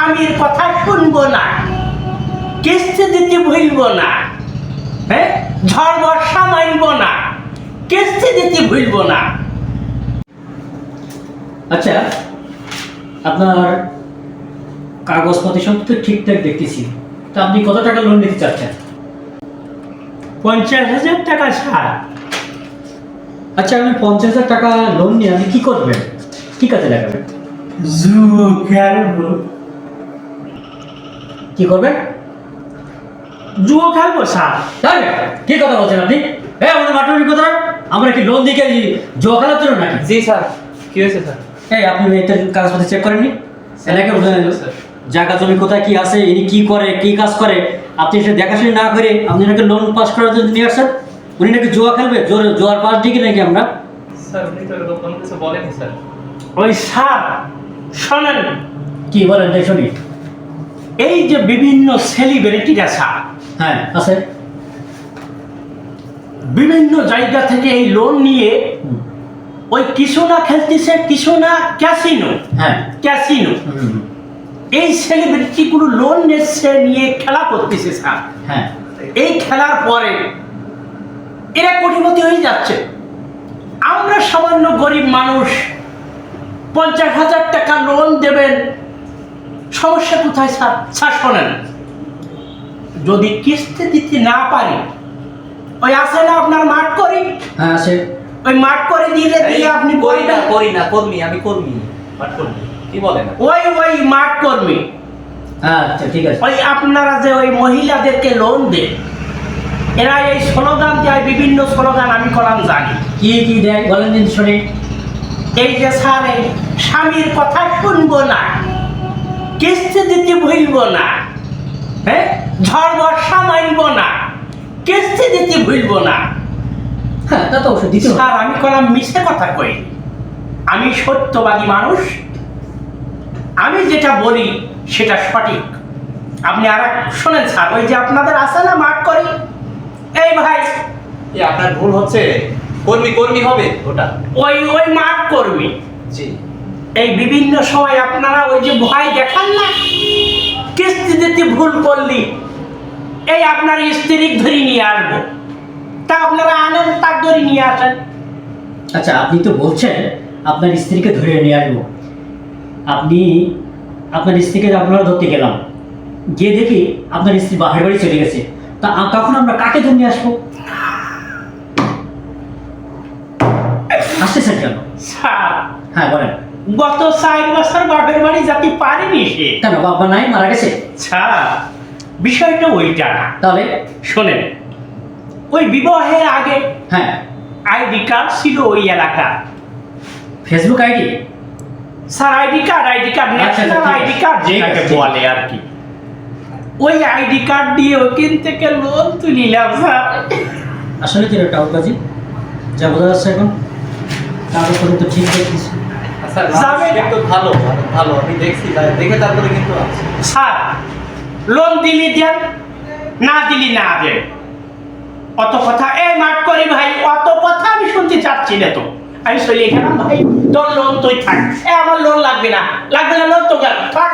স্বামীর কথা শুনব না কিস্তি দিতে ভুলবো না হ্যাঁ? ঝড় বর্ষা মানবো না কিস্তি দিতে ভুলবো না। আচ্ছা আপনার কাগজপত্র সব তো ঠিকঠাক দেখতেছি। তা আপনি কত টাকা লোন নিতে চাচ্ছেন? পঞ্চাশ হাজার টাকা ছাড় আচ্ছা আপনি পঞ্চাশ হাজার টাকা লোন নিয়ে আপনি কি করবেন? কি কাজে লাগাবেন? জুয়ো খেলব কি করবেন? জুয়ো খেলব স্যার। তাই? কি কথা বলছেন আপনি? এ আমাদের মাঠের কথা আমরা কি লোন দিকে জোয়া খেলার জন্য নাকি? জি স্যার। কি হয়েছে স্যার? এই আপনি মেয়েটার কাগজপত্র চেক করেননি? স্যার। জায়গা জমি কোথায় কি আছে ইনি কি করে কি কাজ করে? আপনি সে দেখাশুনি না করে আপনি নাকি লোন পাস করার জন্য নিয়ে আসছেন? উনি নাকি জুয়া খেলবে? জোর জোয়ার পাস দিকে নাকি আমরা? স্যার উনি তো এরকম কোনো কিছু বলেনি স্যার। ওই স্যার শোনেন। কি বলেন তাই শুনি এই যে বিভিন্ন সেলিব্রিটিরা স্যার হ্যাঁ আছে। বিভিন্ন জায়গা থেকে এই লোন নিয়ে ওই কিছু না খেলতেছে কিছু না ক্যাসিনো হ্যাঁ ক্যাসিনো এই সেলিব্রিটিগুলো লোন নিচ্ছে নিয়ে খেলা করতেছে স্যার। হ্যাঁ। এই খেলার পরে এরা কোটিপতি হয়ে যাচ্ছে। আমরা সামান্য গরিব মানুষ পঞ্চাশ হাজার টাকা লোন দেবেন সমস্যা কোথায় স্যার? স্যার শোনেন। যদি কিস্তি দিতে না পারি ওই আছে না আপনার মাঠ করি? হ্যাঁ আছে। ওই মাঠ করে দিলে দিয়ে আপনি করি না করি না কর্মী আমি কর্মী। পাঠ কর্মী কি বলেন? ওই ওই মাঠ কর্মী। হ্যাঁ আচ্ছা ঠিক আছে। ওই আপনারা যে ওই মহিলাদেরকে লোন দেন এরা এই স্লোগান দেয় বিভিন্ন স্লোগান আমি কলাম জানি। কি কি দেয়? বলেন দিন শুনি। এই যে স্যার এই স্বামীর কথা শুনব না। কিস্তি দিতে ভুলবো না। হ্যাঁ? ঝড় বর্ষা মানবো না। কিস্তি দিতে ভুলবো না। হ্যাঁ তা তো অবশ্যই দিতে স্যার আমি কলাম মিছে কথা কই। আমি সত্যবাদী মানুষ। আমি যেটা বলি সেটা সঠিক। আপনি আর এক শোনেন স্যার ওই যে আপনাদের আছে না মাঠ করি? এই ভাই। আপনার ভুল হচ্ছে। কর্মী কর্মী হবে ওটা ওই ওই মাঠ করবি জি। এই বিভিন্ন সময় আপনারা ওই যে ভয় দেখান না? কিস্তি দিতে ভুল করলি এই আপনার স্ত্রী ধরে নিয়ে আসব। তা আপনারা আনেন তার ধরে নিয়ে আসেন। আচ্ছা আপনি তো বলছেন আপনার স্ত্রীকে ধরে নিয়ে আসব। আপনি আপনার স্ত্রীকে আপনারা ধরতে গেলাম। গিয়ে দেখি আপনার স্ত্রী বাহির বাড়ি চলে গেছে। তা তখন আমরা কাকে ধরে নিয়ে আসব? আসতেছেন কেন? হ্যাঁ বলেন। গত চার বছর বাপের বাড়ি যেতে পারেনি সে। কেন বাবা নাই মারা গেছে? স্যার বিষয়টা ওইটা না। তাহলে? শোনেন ওই বিবাহের আগে হ্যাঁ। আইডি কার্ড ছিল ওই এলাকা। Facebook ID? Sir ID card ID card আচ্ছা, ন্যাশনাল আইডি কার্ড যেটাকে আচ্ছা, বলে আর কি। ওই আইডি কার্ড দিয়ে ওখান থেকে লোন তুলিলাম স্যার। আসলে কি এটা কাজি যা বোঝা যাচ্ছে এখন। কাগজপত্র তো ঠিক দেখতেছি যাবে কিন্তু ভালো ভালো, ভালো। আমি দেখছি দেখে তারপরে কিন্তু স্যার লোন দিলি দেন না দিলি না দেন অত কথা এই মাঠ করি ভাই অত কথা আমি শুনতে চাচ্ছি না তো। আমি চলে গেলাম ভাই তোর লোন তুই থাক। এ আমার লোন লাগবে না। লাগবে না লোন তো গেল থাক।